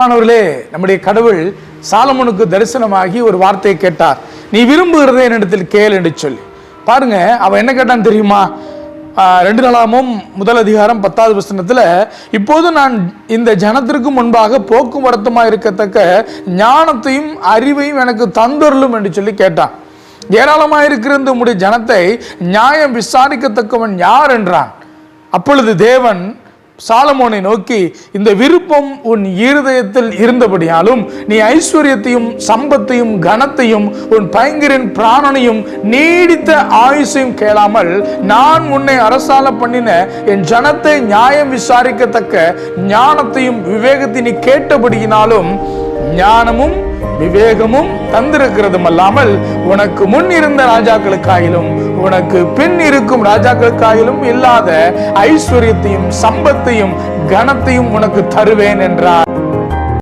மாணவர்களே நம்முடைய கடவுள் சாலமனுக்கு தரிசனமாகி ஒரு வார்த்தையை கேட்டார். நீ விரும்புகிறதே என்னிடத்தில் கேள் என்று சொல்லி. பாருங்க அவன் என்ன கேட்டான் தெரியுமா? ரெண்டு நாளாமும் முதல் அதிகாரம் பத்தாவது வசனத்தில் இப்போது நான் இந்த ஜனத்திற்கு முன்பாக போக்குவரத்துமா இருக்கத்தக்க ஞானத்தையும் அறிவையும் எனக்கு தந்தருளும் என்று சொல்லி கேட்டான். ஏராளமாக இருக்கிற இந்த உடைய ஜனத்தை நியாயம் விசாரிக்கத்தக்கவன் யார்? என்றான். அப்பொழுது தேவன் சாலமோனை நோக்கி இந்த விருப்பம் உன் இருதயத்தில் இருந்தபடியாலும் நீ ஐஸ்வர்யத்தையும் சம்பத்தையும் கனத்தையும் உன் பயங்கரின் பிராணனையும் நீடித்த ஆயுசையும் கேளாமல் நான் உன்னை அரசால பண்ணின என் ஜனத்தை நியாயம் விசாரிக்கத்தக்க ஞானத்தையும் விவேகத்தை நீ கேட்டபடியினாலும் ஞானமும் விவேகமும் தந்திருக்கிறதும் அல்லாமல் உனக்கு முன் இருந்த ராஜாக்களுக்காயிலும் உனக்கு பின் இருக்கும் ராஜாக்களுக்காயிலும் இல்லாத ஐஸ்வர்யத்தையும் சம்பத்தையும் கனத்தையும் உனக்கு தருவேன் என்றார்.